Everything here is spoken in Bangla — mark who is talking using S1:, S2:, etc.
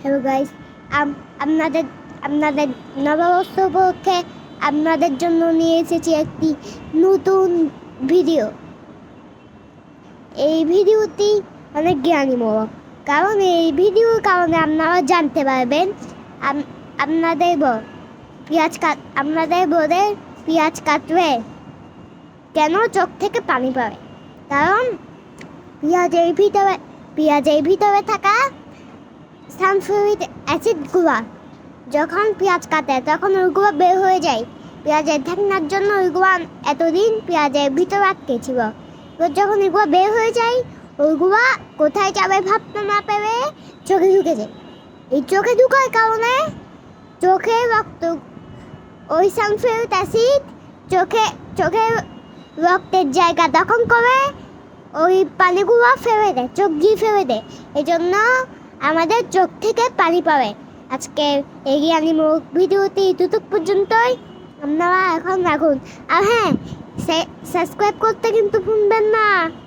S1: হ্যালো গাইস আপনাদের আপনাদের নববর্ষ উপলক্ষে আপনাদের জন্য নিয়ে এসেছি একটি নতুন ভিডিও এই ভিডিওটি অনেক জ্ঞানীমূলক কারণ এই ভিডিওর কারণে আপনারা জানতে পারবেন আপনাদের ব- পেঁয়াজ কাট আপনাদের বোধে পেঁয়াজ কাটবে। কেন চোখ থেকে পানি পড়ে? কারণ পেঁয়াজের ভিতরে পেঁয়াজের ভিতরে থাকা সানফ্লাওয়ার অ্যাসিডগুলো যখন পেঁয়াজ কাটে, তখন ওইগুলো বের হয়ে যায়। পেঁয়াজের ঢাকনার জন্য ওইগুলো এতদিন পেঁয়াজের ভিতরে আটকে ছিল। তো যখন এগুলো বের হয়ে যায় ওইগুলো কোথায় যাবে ভাবতে না পেরে চোখে ঢুকে যায়। এই চোখে ঢুকার কারণে চোখে রক্ত, ওই সানফ্লাওয়ার অ্যাসিড চোখে চোখে রক্তের জায়গা দখল করে ওই পানিগুলো ফেলে দেয়, চোখ দিয়ে ফেলে দেয়। জন্য আমাদের চোখ থেকে পানি পাবে। আজকে এগিয়ে এই মুখ ভিডিওটি ইতুতুক পর্যন্তই। আপনারা এখন রাখুন। আর হ্যাঁ সাবস্ক্রাইব করতে কিন্তু ভুলবেন না।